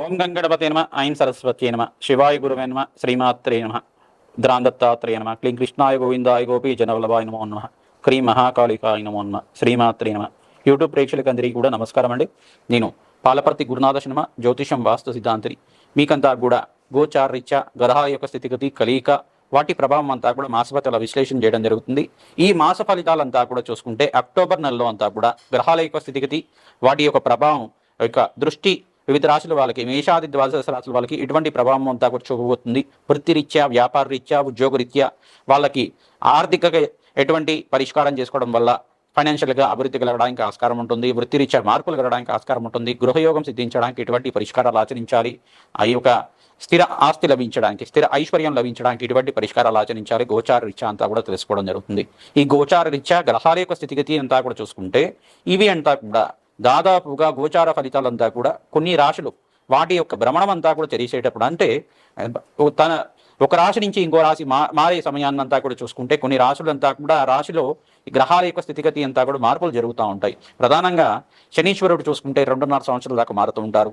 ఓం గంగణపతే నమ ఐం సరస్వతి నమ శివాయ గురువే నమ శ్రీమాత్రే నమ ద్రాందత్తాత్రేయ నమ క్లీం కృష్ణాయ గోవిందాయ గోపీ జనవల్లభాయ నమో నమ క్రీం మహాకాళికాయ నమో నమ శ్రీమాత్రే నమ. యూట్యూబ్ ప్రేక్షకులందరికీ కూడా నమస్కారం అండి. నేను పాలపర్తి గురునాథ శర్మ జ్యోతిషం వాస్తు సిద్ధాంతిని మీకంతా కూడా గోచారీత్యా గ్రహాల యొక్క స్థితిగతి కలియిక వాటి ప్రభావం అంతా కూడా మాసఫలితాల విశ్లేషణ చేయడం జరుగుతుంది. ఈ మాస ఫలితాలంతా కూడా చూసుకుంటే అక్టోబర్ నెలలో అంతా కూడా గ్రహాల యొక్క స్థితిగతి వాటి యొక్క ప్రభావం యొక్క దృష్టి వివిధ రాశుల వాళ్ళకి మేషాది ద్వాదశ రాశుల వాళ్ళకి ఎటువంటి ప్రభావం అంతా కూడా చూపబోతుంది. వృత్తిరీత్యా వ్యాపార రీత్యా ఉద్యోగ రీత్యా వాళ్ళకి ఆర్థిక ఎటువంటి పరిష్కారం చేసుకోవడం వల్ల ఫైనాన్షియల్గా అభివృద్ధి కలగడానికి ఆస్కారం ఉంటుంది. వృత్తిరీత్యా మార్పులు కలగడానికి ఆస్కారం ఉంటుంది. గృహయోగం సిద్ధించడానికి ఎటువంటి పరిష్కారాలు ఆచరించాలి. ఆ యొక్క స్థిర ఆస్తి లభించడానికి స్థిర ఐశ్వర్యం లభించడానికి ఇటువంటి పరిష్కారాలు ఆచరించాలి. గోచార రీత్యా అంతా కూడా తెలుసుకోవడం జరుగుతుంది. ఈ గోచార రీత్యా గ్రహాల యొక్క స్థితిగతి అంతా కూడా చూసుకుంటే ఇవి అంతా కూడా దాదాపుగా గోచార ఫలితాలంతా కూడా కొన్ని రాశులు వాటి యొక్క భ్రమణం అంతా కూడా తెలిసేటప్పుడు అంటే తన ఒక రాశి నుంచి ఇంకో రాశి మా మారే సమయాన్నంతా కూడా చూసుకుంటే కొన్ని రాశులంతా కూడా ఆ రాశిలో గ్రహాల యొక్క స్థితిగతి అంతా కూడా మార్పులు జరుగుతూ ఉంటాయి. ప్రధానంగా శనీశ్వరుడు చూసుకుంటే రెండున్నర సంవత్సరాల దాకా మారుతూ ఉంటారు.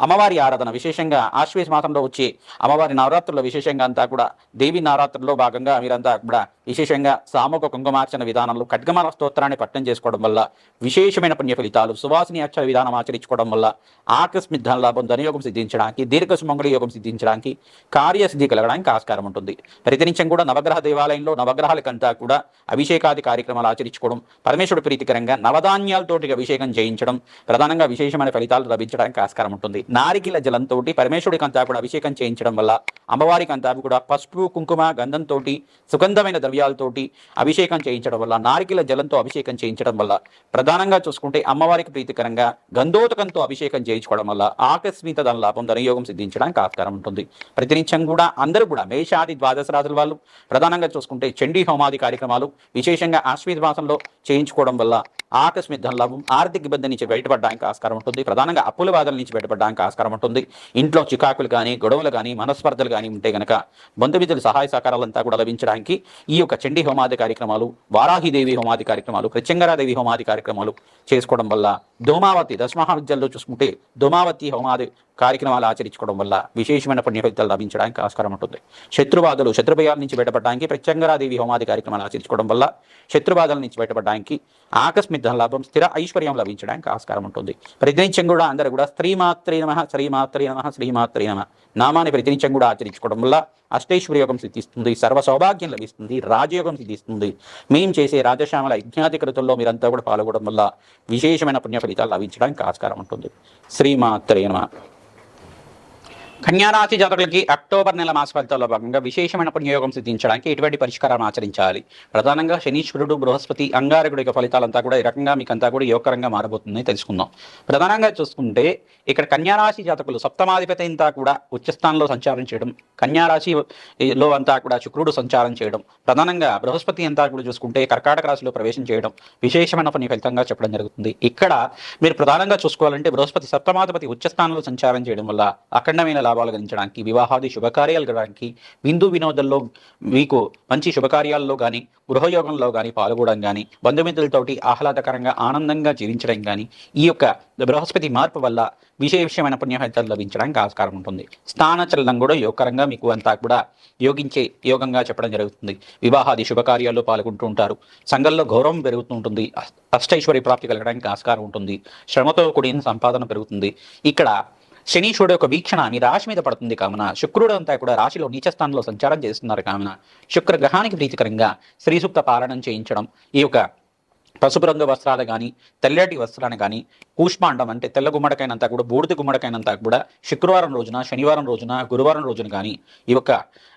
అమ్మవారి ఆరాధన విశేషంగా ఆశ్వేష మాసంలో వచ్చే అమ్మవారి నవరాత్రుల్లో విశేషంగా అంతా కూడా దేవి నవరాత్రుల్లో భాగంగా మీరంతా కూడా విశేషంగా సామూహిక కుంకుమార్చన విధానంలో ఖడ్గమాల స్తోత్రాన్ని పట్టణం చేసుకోవడం వల్ల విశేషమైన పుణ్య ఫలితాలు సువాసిని అక్షర విధానం ఆచరించుకోవడం వల్ల ఆకస్మిక లాభం ధనయోగం సిద్ధించడానికి దీర్ఘ సుమంగళ యోగం సిద్ధించడానికి కార్యసిద్ధి కలగడానికి ఆస్కారం ఉంటుంది. ప్రతినిత్యం కూడా నవగ్రహ దేవాలయంలో నవగ్రహాలకంతా కూడా అభిషేకాది కార్యక్రమాలు ఆచరించుకోవడం పరమేశ్వరుడు ప్రీతికరంగా నవధాన్యాలతోటి అభిషేకం చేయించడం ప్రధానంగా విశేషమైన ఫలితాలు లభించడానికి ఆస్కారం ఉంటుంది. నారికిల జలంతో పరమేశ్వరుడికి అంతా కూడా అభిషేకం చేయించడం వల్ల అమ్మవారికి అంతా కూడా పసుపు కుంకుమ గంధంతో సుగంధమైన ద్రవ్యాలతోటి అభిషేకం చేయించడం వల్ల నారికిల జలంతో అభిషేకం చేయించడం వల్ల ప్రధానంగా చూసుకుంటే అమ్మవారికి ప్రీతికరంగా గంధోతకంతో అభిషేకం చేయించుకోవడం వల్ల ఆకస్మిక ధన లాభం ధనయోగం సిద్ధించడానికి ఆస్కారం ఉంటుంది. ప్రతినిత్యం కూడా అందరూ కూడా మేషాది ద్వాదశ రాజుల వాళ్ళు ప్రధానంగా చూసుకుంటే చండీ హోమాది కార్యక్రమాలు విశేషంగా ఆశ్వీత మాసంలో చేయించుకోవడం వల్ల ఆకస్మిక ధన లాభం ఆర్థిక ఇబ్బంది నుంచి బయటపడడానికి ఆస్కారం ఉంటుంది. ప్రధానంగా అప్పుల బాధల నుంచి బయటపడడానికి ఆస్కారం ఉంటుంది. ఇంట్లో చికాకులు కానీ గొడవలు కానీ మనస్పర్ధలు కానీ ఉంటే గనక బంధుమిత్రుల సహాయ సహకారాలంతా కూడా లభించడానికి ఈ యొక్క చండీ హోమాది కార్యక్రమాలు వారాహిదేవి హోమాది కార్యక్రమాలు ప్రత్యంగరాదేవి హోమాది కార్యక్రమాలు చేసుకోవడం వల్ల దోమావతి దశమహావిద్యల్లో చూసుకుంటే దోమావతి హోమాది కార్యక్రమాలు ఆచరించుకోవడం వల్ల విశేషమైన పుణ్య ఫలితాలు లభించడానికి ఆస్కారం ఉంటుంది. శత్రుబాధలు శత్రుభయాల నుంచి బయటపడడానికి ప్రత్యంగరాదేవి హోమాది కార్యక్రమాలు ఆచరించుకోవడం వల్ల శత్రుబాధల నుంచి బయటపడడానికి ఆకస్మిక ధన లాభం స్థిర ఐశ్వర్యం లభించడానికి ఆస్కారం ఉంటుంది. ప్రతినిత్యం కూడా అందరూ కూడా స్త్రీమాత్రే నమ శ్రీమాత్రే నమ శ్రీమాత్రే నమ. నామాన్ని ప్రతినిత్యం కూడా ఆచరించుకోవడం వల్ల అష్టైశ్వర్య యోగం సిద్ధిస్తుంది సర్వ సౌభాగ్యం లభిస్తుంది రాజయోగం సిద్ధిస్తుంది. మేము చేసే రాజశ్యామల యజ్ఞాతి కృతుల్లో మీరంతా కూడా పాల్గొనడం వల్ల విశేషమైన పుణ్య ఫలితాలు లభించడానికి ఆస్కారం ఉంటుంది. శ్రీమాత్రే కన్యారాశి జాతకులకి అక్టోబర్ నెల మాస ఫలితాల్లో భాగంగా విశేషమైన పుణ్యయోగం సిద్ధించడానికి ఎటువంటి పరిష్కారం ఆచరించాలి? ప్రధానంగా శనీశ్వరుడు బృహస్పతి అంగారకుడు యొక్క ఫలితాలంతా కూడా ఈ రకంగా మీకు అంతా కూడా యోగకరంగా మారబోతుందని తెలుసుకుందాం. ప్రధానంగా చూసుకుంటే ఇక్కడ కన్యారాశి జాతకులు సప్తమాధిపతి అంతా కూడా ఉచ్చస్థానంలో సంచారం చేయడం కన్యారాశిలో అంతా కూడా శుక్రుడు సంచారం చేయడం ప్రధానంగా బృహస్పతి అంతా కూడా చూసుకుంటే కర్కాటక రాశిలో ప్రవేశం చేయడం విశేషమైన పుణ్య ఫలితంగా చెప్పడం జరుగుతుంది. ఇక్కడ మీరు ప్రధానంగా చూసుకోవాలంటే బృహస్పతి సప్తమాధిపతి ఉచ్చస్థానంలో సంచారం చేయడం వల్ల అఖండమైన లాభాలు గణించడానికి వివాహాది శుభకార్యాలు గడడానికి విందు వినోదంలో మీకు మంచి శుభకార్యాల్లో కానీ గృహయోగంలో కానీ పాల్గొనడం కానీ బంధుమిత్రులతోటి ఆహ్లాదకరంగా ఆనందంగా జీవించడం కానీ ఈ యొక్క బృహస్పతి మార్పు వల్ల విశేషమైన పుణ్యఫలితాలు లభించడానికి ఆస్కారం ఉంటుంది. స్థానచలనం కూడా యోగకరంగా మీకు అంతా కూడా యోగించే యోగంగా చెప్పడం జరుగుతుంది. వివాహాది శుభకార్యాల్లో పాల్గొంటూ ఉంటారు. సంఘంలో గౌరవం పెరుగుతూ ఉంటుంది. అష్టైశ్వర్య ప్రాప్తి కలగడానికి ఆస్కారం ఉంటుంది. శ్రమతో కూడిన సంపాదన పెరుగుతుంది. ఇక్కడ శనీశ్వరుడు యొక్క వీక్షణ మీ రాశి మీద పడుతుంది కావున శుక్రుడు అంతా కూడా రాశిలో నీచస్థానంలో సంచారం చేస్తున్నారు కావున శుక్ర గ్రహానికి ప్రీతికరంగా శ్రీ సూక్త పాలనం చేయించడం ఈ యొక్క పసుపు రంగు వస్త్రాలు కానీ తెల్లటి వస్త్రాన్ని కానీ కూష్మాండం అంటే తెల్ల గుమ్మడికైనంతా కూడా బూడిద గుమ్మడికైనంతా కూడా శుక్రవారం రోజున శనివారం రోజున గురువారం రోజున కానీ ఈ యొక్క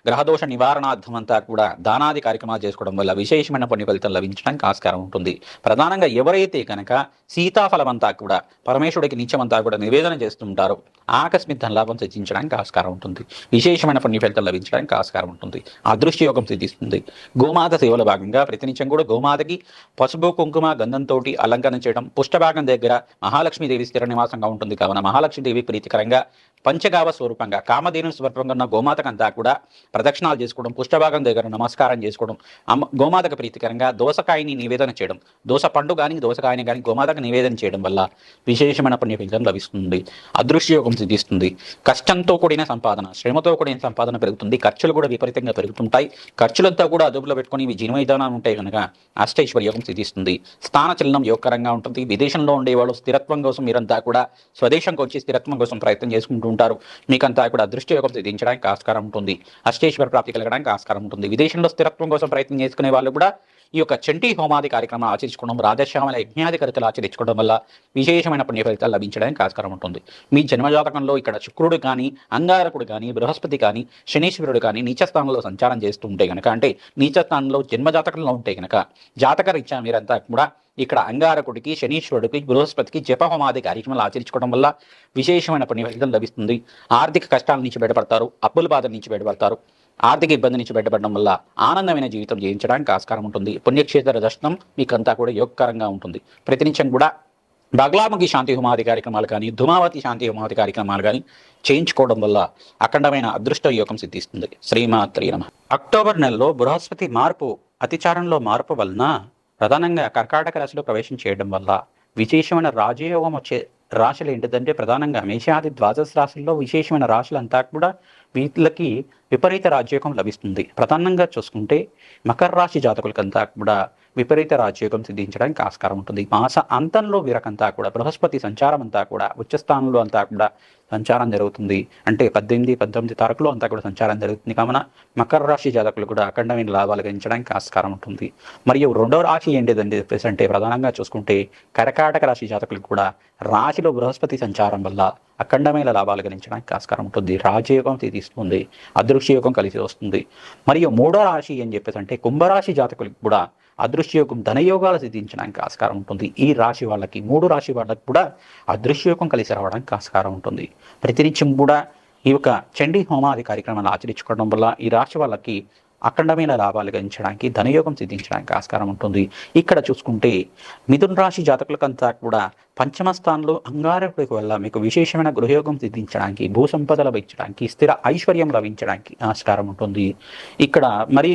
గ్రహదోష నివారణార్థం అంతా కూడా దానాది కార్యక్రమాలు చేసుకోవడం వల్ల విశేషమైన పుణ్య ఫలితం లభించడానికి ఆస్కారం ఉంటుంది. ప్రధానంగా ఎవరైతే కనుక సీతాఫలం అంతా కూడా పరమేశ్వరుడికి నిత్యమంతా కూడా నివేదన చేస్తుంటారో ఆకస్మిక ధనలాభం సిద్ధించడానికి ఆస్కారం ఉంటుంది. విశేషమైన పుణ్య ఫలితం లభించడానికి ఆస్కారం ఉంటుంది. అదృశ్య యోగం సిద్ధిస్తుంది. గోమాత సేవల భాగంగా ప్రతినిత్యం కూడా గోమాతకి పసుపు కుంకుమ గంధంతో అలంకరణ చేయడం పుష్టభాగం దగ్గర మహాలక్ష్మీదేవి స్థిర నివాసంగా ఉంటుంది. కావున మహాలక్ష్మీదేవి ప్రీతికరంగా పంచగావ స్వరూపంగా కామధేను స్వరూపంగా ఉన్న గోమాతకంతా కూడా ప్రదక్షిణాలు చేసుకోవడం పుష్టభాగం దగ్గర నమస్కారం చేసుకోవడం అమ్మ గోమాతకు ప్రీతికరంగా దోసకాయని నివేదన చేయడం దోస పండు కానీ దోసకాయని కానీ గోమాతకు నివేదన చేయడం వల్ల విశేషమైన పుణ్యఫలితం లభిస్తుంది అదృశ్యయోగం సిద్ధిస్తుంది. కష్టంతో కూడిన సంపాదన శ్రమతో కూడిన సంపాదన పెరుగుతుంది ఖర్చులు కూడా విపరీతంగా పెరుగుతుంటాయి ఖర్చులంతా కూడా అదుపులో పెట్టుకొని ఇవి జీవన విధానం ఉంటాయి కనుక అష్టైశ్వర్యోగం సిద్ధిస్తుంది. స్థానచలనం యోగకరంగా ఉంటుంది. విదేశంలో ఉండేవాళ్ళు స్థిరత్వం కోసం మీరంతా కూడా స్వదేశంకి వచ్చి స్థిరత్వం కోసం ప్రయత్నం చేసుకుంటూ ఉంటారు. మీకంతా కూడా అదృష్ట యోగం సిద్ధించడానికి ఆస్కారం ఉంటుంది. అష్టేశ్వర ప్రాప్తి కలగడానికి ఆస్కారం ఉంటుంది. విదేశంలో స్థిరత్వం కోసం ప్రయత్నం చేసుకునే వాళ్ళు కూడా ఈ యొక్క చంటి హోమాది కార్యక్రమం ఆచరించుకోవడం రాధశ్యామల యజ్ఞాది ఆచరించుకోవడం వల్ల విశేషమైన పుణ్య ఫలితాలు లభించడానికి ఆస్కారం ఉంటుంది. మీ జన్మజాతకంలో ఇక్కడ శుక్రుడు కానీ అంగారకుడు కానీ బృహస్పతి కానీ శనీశ్వరుడు కానీ నీచస్థానంలో సంచారం చేస్తూ ఉంటే కనుక అంటే నీచస్థానంలో జన్మజాతకంలో ఉంటే కనుక జాతక రీత్యా మీరంతా కూడా ఇక్కడ అంగారకుడికి శనీశ్వరుడికి బృహస్పతికి జపహోమాది కార్యక్రమాలు ఆచరించుకోవడం వల్ల విశేషమైన పుణ్య ఫలితం లభిస్తుంది. ఆర్థిక కష్టాల నుంచి బయటపడతారు అప్పుల బాధ నుంచి బయటపడతారు. ఆర్థిక ఇబ్బంది నుంచి బయటపడడం వల్ల ఆనందమైన జీవితం జీవించడానికి ఆస్కారం ఉంటుంది. పుణ్యక్షేత్ర దర్శనం మీకంతా కూడా యోగకరంగా ఉంటుంది. ప్రతినిత్యం కూడా బగ్లాముఖి శాంతి హోమాది కార్యక్రమాలు కానీ ధుమావతి శాంతి హోమాది కార్యక్రమాలు కానీ చేయించుకోవడం వల్ల అఖండమైన అదృష్ట యోగం సిద్ధిస్తుంది. శ్రీమాత్రి నమ. అక్టోబర్ నెలలో బృహస్పతి మార్పు అతిచారంలో మార్పు వలన ప్రధానంగా కర్కాటక రాశిలో ప్రవేశం చేయడం వల్ల విశేషమైన రాజయోగం వచ్చే రాశులు ఏంటిదంటే ప్రధానంగా మేషాది ద్వాదశ రాశుల్లో విశేషమైన రాశులంతా కూడా వీళ్ళకి విపరీత రాజ్యోగం లభిస్తుంది. ప్రధానంగా చూసుకుంటే మకర రాశి జాతకులకంతా కూడా విపరీత రాజ్యోగం సిద్ధించడానికి ఆస్కారం ఉంటుంది. మాస అంతంలో వీరకంతా కూడా బృహస్పతి సంచారం అంతా కూడా ఉచ్చస్థానంలో అంతా కూడా సంచారం జరుగుతుంది. అంటే పద్దెనిమిది పద్దెనిమిది తారీఖులో అంతా కూడా సంచారం జరుగుతుంది. కావున మకర రాశి జాతకులు కూడా అఖండమైన లాభాలు గణించడానికి ఆస్కారం ఉంటుంది. మరియు రెండవ రాశి ఏంటిదండి చెప్పేసి అంటే ప్రధానంగా చూసుకుంటే కర్కాటక రాశి జాతకులు కూడా రాశిలో బృహస్పతి సంచారం వల్ల అఖండమైన లాభాలు గణించడానికి ఆస్కారం ఉంటుంది. రాజయోగం తీస్తుంది అదృశ్యయోగం కలిసి వస్తుంది. మరియు మూడో రాశి అని చెప్పేసి అంటే కుంభరాశి జాతకులకు కూడా అదృశ్యయోగం ధనయోగాలు సిద్ధించడానికి ఆస్కారం ఉంటుంది. ఈ రాశి వాళ్ళకి మూడు రాశి వాళ్ళకి కూడా అదృశ్యయోగం కలిసి రావడానికి ఆస్కారం ఉంటుంది. ప్రతినిత్యం కూడా ఈ యొక్క చండీ హోమాది కార్యక్రమాలు ఆచరించుకోవడం వల్ల ఈ రాశి వాళ్ళకి అఖండమైన లాభాలు గణించడానికి ధనయోగం సిద్ధించడానికి ఆస్కారం ఉంటుంది. ఇక్కడ చూసుకుంటే మిథున రాశి జాతకులకంతా కూడా పంచమ స్థానంలో అంగారకుడికి వల్ల మీకు విశేషమైన గృహయోగం సిద్ధించడానికి భూ సంపద లభించడానికి స్థిర ఐశ్వర్యం లభించడానికి ఆస్కారం ఉంటుంది. ఇక్కడ మరి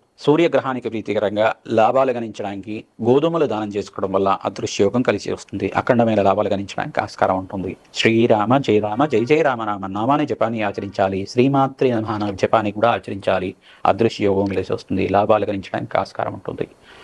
సూర్యగ్రహానికి ప్రీతికరంగా లాభాలు గణించడానికి గోధుమలు దానం చేసుకోవడం వల్ల అదృశ్యయోగం కలిసి వస్తుంది. అఖండమైన లాభాలు గణించడానికి ఆస్కారం ఉంటుంది. శ్రీరామ జయరామ జయ జయ రామ నామ నామాన్ని జపాన్ని ఆచరించాలి. శ్రీమాత్రి నమః జపాన్ని కూడా ఆచరించాలి. అదృశ్యయోగం కలిసి వస్తుంది. లాభాలు గణించడానికి ఆస్కారం ఉంటుంది.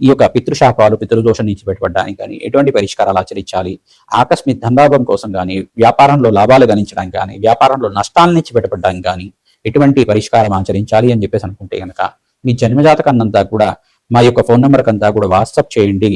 ఈ యొక్క పితృశాపాలు పితృదోషం నుంచి పెట్టబడ్డానికి కానీ ఎటువంటి పరిష్కారాలు ఆచరించాలి? ఆకస్మిక ధనలాభం కోసం కానీ వ్యాపారంలో లాభాలు గణించడానికి కానీ వ్యాపారంలో నష్టాల నుంచి బయటపడడానికి కానీ ఎటువంటి పరిష్కారం ఆచరించాలి అని చెప్పేసి అనుకుంటే కనుక మీ జన్మజాతకాన్నంతా కూడా మా యొక్క ఫోన్ నెంబర్ అంతా కూడా వాట్సాప్ చేయండి.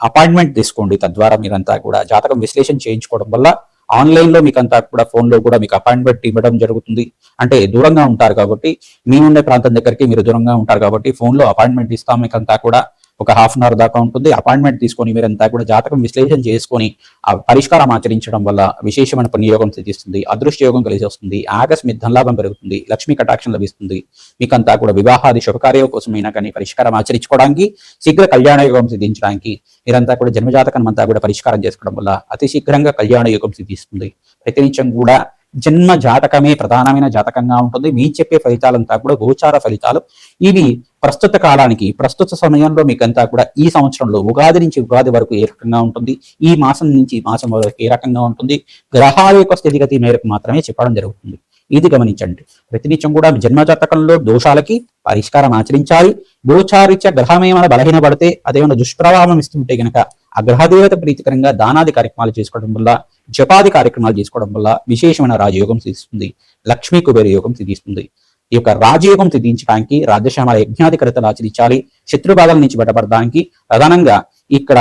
అపాయింట్మెంట్ తీసుకోండి. తద్వారా మీరంతా కూడా జాతకం విశ్లేషణ చేయించుకోవడం వల్ల ఆన్లైన్లో మీకు అంతా కూడా ఫోన్లో కూడా మీకు అపాయింట్మెంట్ ఇవ్వడం జరుగుతుంది. అంటే దూరంగా ఉంటారు కాబట్టి మీ ఉండే ప్రాంతం దగ్గరికి మీరు దూరంగా ఉంటారు కాబట్టి ఫోన్లో అపాయింట్మెంట్ ఇస్తాం మీకు అంతా కూడా. ఒక హాఫ్ అన్ అవర్ దాకా ఉంటుంది. అపాయింట్మెంట్ తీసుకొని మీరంతా కూడా జాతకం విశ్లేషణ చేసుకొని ఆ పరిష్కారం ఆచరించడం వల్ల విశేషమైన పుణ్యయోగం సిద్ధిస్తుంది. అదృష్ట యోగం కలిసి వస్తుంది. ఆకస్మిక ధనలాభం పెరుగుతుంది. లక్ష్మీ కటాక్షం లభిస్తుంది. మీకంతా కూడా వివాహాది శుభకార్యం కోసమైనా కానీ పరిష్కారం ఆచరించుకోవడానికి శీఘ్ర కళ్యాణ యోగం సిద్ధించడానికి మీరంతా కూడా జన్మజాతకం అంతా కూడా పరిష్కారం చేసుకోవడం వల్ల అతి శీఘ్రంగా కళ్యాణ యోగం సిద్ధిస్తుంది. ప్రతినిత్యం కూడా జన్మ జాతకమే ప్రధానమైన జాతకంగా ఉంటుంది. మీ చెప్పే ఫలితాలంతా కూడా గోచార ఫలితాలు. ఇవి ప్రస్తుత కాలానికి ప్రస్తుత సమయంలో మీకంతా కూడా ఈ సంవత్సరంలో ఉగాది నుంచి ఉగాది వరకు ఏ రకంగా ఉంటుంది ఈ మాసం నుంచి మాసం వరకు ఏ రకంగా ఉంటుంది గ్రహాల యొక్క స్థితిగతి మేరకు మాత్రమే చెప్పడం జరుగుతుంది. ఇది గమనించండి. ప్రతినిత్యం కూడా జన్మజాతకంలో దోషాలకి పరిష్కారం ఆచరించాలి. గోచారిత్య గ్రహం ఏమైనా బలహీనపడితే అదేమైనా దుష్ప్రభావం ఇస్తుంటే గనక ఆ గ్రహదేవత ప్రీతికరంగా దానాది కార్యక్రమాలు చేసుకోవడం వల్ల జపాది కార్యక్రమాలు చేసుకోవడం వల్ల విశేషమైన రాజయోగం సిద్ధిస్తుంది. లక్ష్మీ కుబేర యోగం సిద్ధిస్తుంది. ఈ యొక్క రాజయోగం సిద్ధించడానికి రాజ్యశామల యజ్ఞాధికరతలు ఆచరించాలి శత్రుబాధల నుంచి బయటపడడానికి ప్రధానంగా ఇక్కడ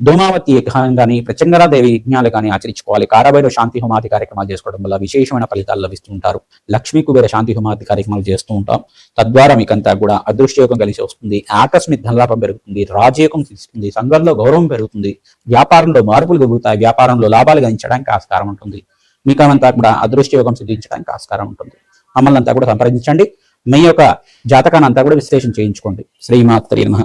దోమావతి యజ్ఞాలు కానీ ప్రచంగరాదేవి యజ్ఞాలు కానీ ఆచరించుకోవాలి. కారాబైలో శాంతి హోమాది కార్యక్రమాలు చేసుకోవడం వల్ల విశేషమైన ఫలితాలు లభిస్తూ ఉంటారు లక్ష్మీ కుబేర శాంతి హోమాది కార్యక్రమాలు చేస్తూ ఉంటాం. తద్వారా మీకంతా కూడా అదృష్టయోగం కలిసి వస్తుంది. ఆకస్మిక ధనలాభం పెరుగుతుంది. రాజయోగం తీసుకుంది సంఘంలో గౌరవం పెరుగుతుంది. వ్యాపారంలో మార్పులు పెరుగుతాయి వ్యాపారంలో లాభాలు గణించడానికి ఆస్కారం ఉంటుంది. మీకంతా కూడా అదృష్టయోగం సిద్ధించడానికి ఆస్కారం ఉంటుంది. మమ్మల్ని అంతా కూడా సంప్రదించండి. మీ యొక్క జాతకాన్ని అంతా కూడా విశ్లేషణ చేయించుకోండి. శ్రీమాత్రి నమః.